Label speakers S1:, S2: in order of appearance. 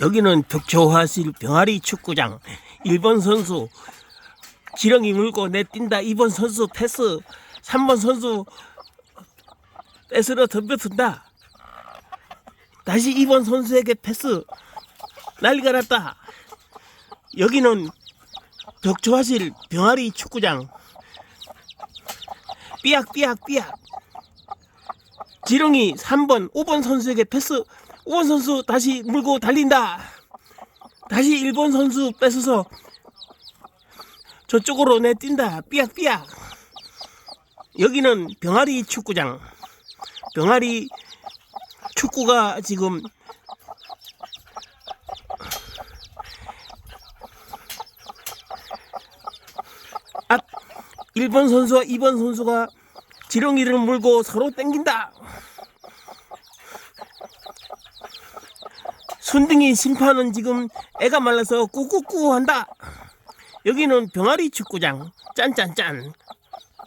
S1: 여기는 덕초화실 병아리 축구장. 1번 선수 지렁이 물고 내뛴다. 2번 선수 패스. 3번 선수 패스로 덤벼든다. 다시 2번 선수에게 패스. 난리가 났다. 여기는 덕초화실 병아리 축구장. 삐약삐약삐약 지렁이 3번 5번 선수에게 패스. 5번 선수 다시 물고 달린다. 다시 1번 선수 뺏어서 저쪽으로 내뛴다. 삐약삐약. 여기는 병아리 축구장. 병아리 축구가 지금 앞 1번 선수와 2번 선수가 지렁이를 물고 서로 땡긴다 순둥이 심판은 지금 애가 말라서 꾸꾸꾸 한다. 여기는 병아리 축구장. 짠짠짠.